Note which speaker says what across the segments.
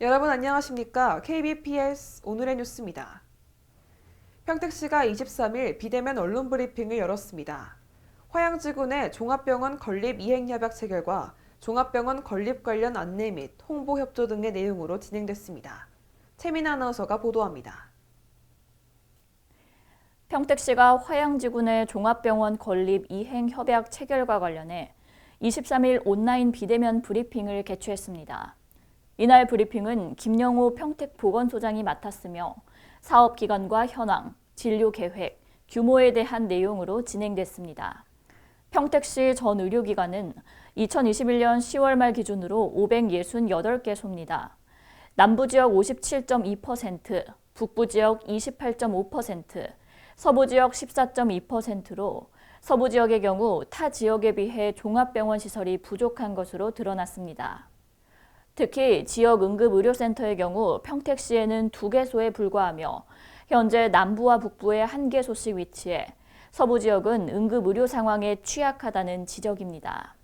Speaker 1: 여러분 안녕하십니까? KBPS 오늘의 뉴스입니다. 평택시가 23일 비대면 언론 브리핑을 열었습니다. 화양지구내 종합병원 건립 이행협약 체결과 종합병원 건립 관련 안내 및 홍보 협조 등의 내용으로 진행됐습니다. 최민아 아나운서가 보도합니다.
Speaker 2: 평택시가 화양지구 내 종합병원 건립 이행 협약 체결과 관련해 23일 온라인 비대면 브리핑을 개최했습니다. 이날 브리핑은 김영호 평택 보건소장이 맡았으며 사업 기간과 현황, 진료 계획, 규모에 대한 내용으로 진행됐습니다. 평택시 전 의료기관은 2021년 10월 말 기준으로 568개소입니다. 남부 지역 57.2%, 북부 지역 28.5%, 서부 지역 14.2%로 서부 지역의 경우 타 지역에 비해 종합병원 시설이 부족한 것으로 드러났습니다. 특히 지역 응급의료센터의 경우 평택시에는 두 개소에 불과하며 현재 남부와 북부에 한 개소씩 위치해 서부 지역은 응급의료 상황에 취약하다는 지적입니다.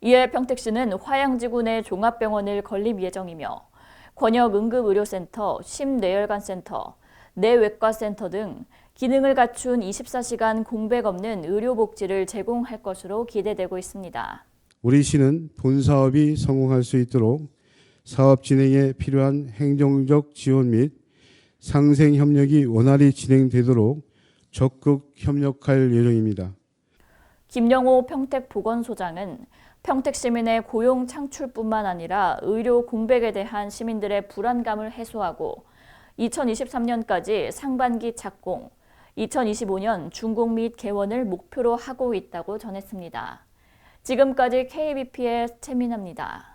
Speaker 2: 이에 평택시는 화양지구 내 종합병원을 건립 예정이며 권역 응급의료센터, 심내혈관센터, 내외과센터 등 기능을 갖춘 24시간 공백 없는 의료복지를 제공할 것으로 기대되고 있습니다.
Speaker 3: 우리 시는 본 사업이 성공할 수 있도록 사업 진행에 필요한 행정적 지원 및 상생 협력이 원활히 진행되도록 적극 협력할 예정입니다.
Speaker 2: 김영호 평택 보건소장은 평택 시민의 고용 창출뿐만 아니라 의료 공백에 대한 시민들의 불안감을 해소하고 2023년까지 상반기 착공, 2025년 준공 및 개원을 목표로 하고 있다고 전했습니다. 지금까지 KBP의 최민아입니다.